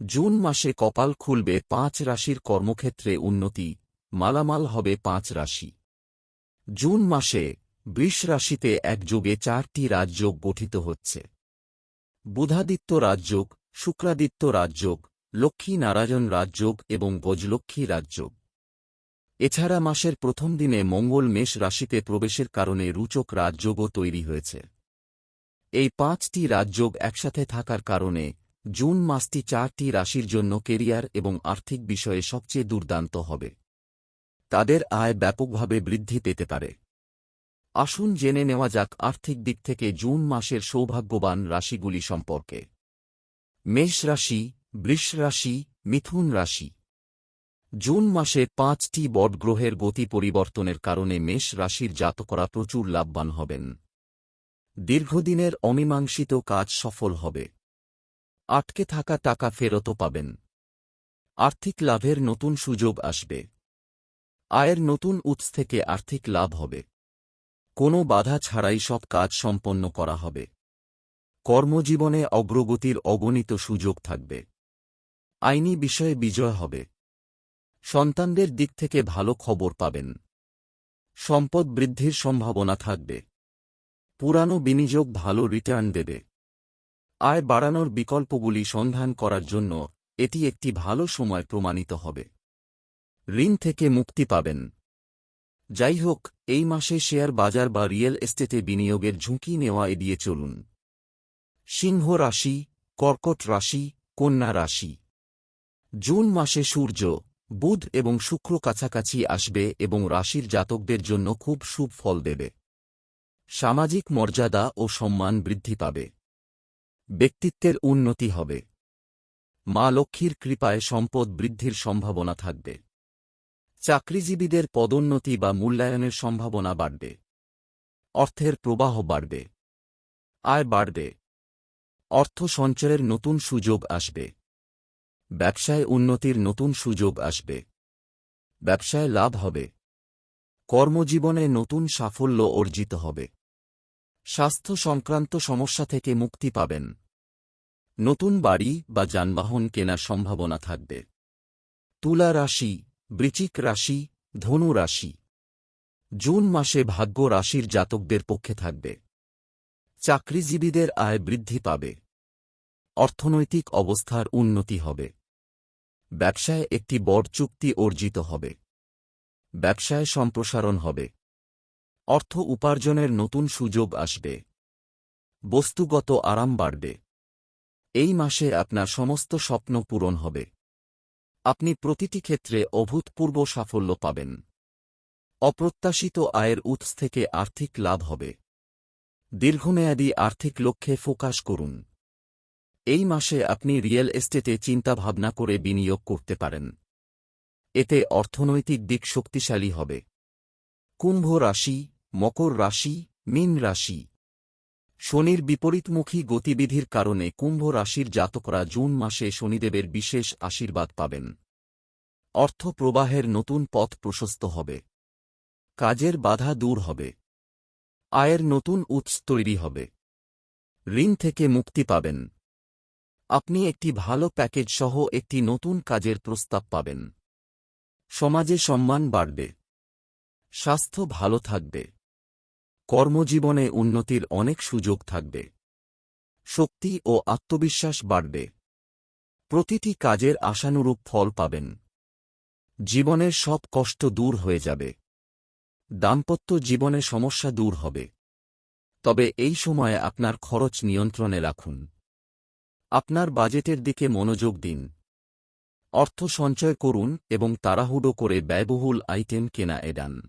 June মাসে কপাল খুলবে পাঁচ রাশির কর্মক্ষেত্রে উন্নতি, মালামাল হবে পাঁচ রাশি। জুন মাসে বৃষ রাশিতে একযোগে চারটি রাজযোগ গঠিত হচ্ছে। বুধাদিত্য রাজযোগ, শুক্রাদিত্য রাজযোগ, লক্ষ্মী নারায়ণ রাজযোগ এবং গজলক্ষ্মী রাজযোগ। এছাড়া মাসের প্রথম দিনে মঙ্গল মেষ রাশিতে প্রবেশের কারণে রুচক রাজযোগও তৈরি হয়েছে। এই পাঁচটি রাজযোগ একসাথে থাকার কারণে জুন মাসটি চারটি রাশির জন্য কেরিয়ার এবং আর্থিক বিষয়ে সবচেয়ে দুর্দান্ত হবে। তাদের আয় ব্যাপকভাবে বৃদ্ধি পেতে পারে। আসুন জেনে নেওয়া যাক আর্থিক দিক থেকে জুন মাসের সৌভাগ্যবান রাশিগুলি সম্পর্কে। মেষ রাশি, বৃষ রাশি, মিথুন রাশি। জুন মাসে পাঁচটি বটগ্রহের গতি পরিবর্তনের কারণে মেষ রাশির জাতকরা প্রচুর লাভবান হবেন। দীর্ঘদিনের অমীমাংসিত কাজ সফল হবে। আটকে থাকা টাকা ফেরতও পাবেন। আর্থিক লাভের নতুন সুযোগ আসবে। আয়ের নতুন উৎস থেকে আর্থিক লাভ হবে। কোনো বাধা ছাড়াই সব কাজ সম্পন্ন করা হবে। কর্মজীবনে অগ্রগতির অগণিত সুযোগ থাকবে। আইনি বিষয়ে বিজয় হবে। সন্তানদের দিক থেকে ভালো খবর পাবেন। সম্পদ বৃদ্ধির সম্ভাবনা থাকবে। পুরানো বিনিয়োগ ভালো রিটার্ন দেবে। আয় বাড়ানোর বিকল্পগুলি সন্ধান করার জন্য এটি একটি ভালো সময় প্রমাণিত হবে। ঋণ থেকে মুক্তি পাবেন। যাই হোক এই মাসে শেয়ার বাজার বা রিয়েল এস্টেটে বিনিয়োগের ঝুঁকি নেওয়া এড়িয়ে চলুন। সিংহ রাশি, কর্কট রাশি, কন্যা রাশি। জুন মাসে সূর্য, বুধ এবং শুক্র কাছাকাছি আসবে এবং রাশির জাতকদের জন্য খুব শুভ ফল দেবে। সামাজিক মর্যাদা ও সম্মান বৃদ্ধি পাবে। ব্যক্তিত্বের উন্নতি হবে। মা লক্ষ্মীর কৃপায় সম্পদ বৃদ্ধির সম্ভাবনা থাকবে। চাকরিজীবীদের পদোন্নতি বা মূল্যায়নের সম্ভাবনা বাড়বে। অর্থের প্রবাহ বাড়বে। আয় বাড়বে। অর্থ সঞ্চয়ের নতুন সুযোগ আসবে। ব্যবসায় উন্নতির নতুন সুযোগ আসবে। ব্যবসায় লাভ হবে। কর্মজীবনে নতুন সাফল্য অর্জিত হবে। স্বাস্থ্য সংক্রান্ত সমস্যা থেকে মুক্তি পাবেন। নতুন বাড়ি বা যানবাহন কেনার সম্ভাবনা থাকবে। তুলা রাশি বৃচিক রাশি, ধনু রাশি। জুন মাসে ভাগ্য রাশির জাতকদের পক্ষে থাকবে। চাকরিজীবীদের আয় বৃদ্ধি পাবে। অর্থনৈতিক অবস্থার উন্নতি হবে। ব্যবসায় একটি বড় চুক্তি অর্জিত হবে। ব্যবসায় সম্প্রসারণ হবে। অর্থ উপার্জনের নতুন সুযোগ আসবে। বস্তুগত আরাম বাড়বে। এই মাসে আপনার সমস্ত স্বপ্ন পূরণ হবে। আপনি প্রতিটি ক্ষেত্রে অভূতপূর্ব সাফল্য পাবেন। অপ্রত্যাশিত আয়ের উৎস থেকে আর্থিক লাভ হবে। দীর্ঘমেয়াদী আর্থিক লক্ষ্যে ফোকাস করুন। এই মাসে আপনি রিয়েল এস্টেটে চিন্তাভাবনা করে বিনিয়োগ করতে পারেন। এতে অর্থনৈতিক দিক শক্তিশালী হবে। কুম্ভ রাশি, মকর রাশি, মীন রাশি শনির বিপরীতমুখী গতিবিধির কারণে কুম্ভ রাশির জাতকরা জুন মাসে শনিদেবের বিশেষ আশীর্বাদ পাবেন। অর্থ প্রবাহের নতুন পথ প্রশস্ত হবে। কাজের বাধা দূর হবে। আয়ের নতুন উৎস তৈরি হবে। ঋণ থেকে মুক্তি পাবেন। আপনি একটি ভালো প্যাকেজ সহ একটি নতুন কাজের প্রস্তাব পাবেন। সমাজে সম্মান বাড়বে। স্বাস্থ্য ভালো থাকবে। কর্মজীবনে উন্নতির অনেক সুযোগ থাকবে। শক্তি ও আত্মবিশ্বাস বাড়বে। প্রতিটি কাজের আশানুরূপ ফল পাবেন। জীবনের সব কষ্ট দূর হয়ে যাবে। দাম্পত্য জীবনে সমস্যা দূর হবে। তবে এই সময়ে আপনার খরচ নিয়ন্ত্রণে রাখুন। আপনার বাজেটের দিকে মনোযোগ দিন। অর্থ সঞ্চয় করুন এবং তাড়াহুড়ো করে ব্যয়বহুল আইটেম কেনা এড়ান।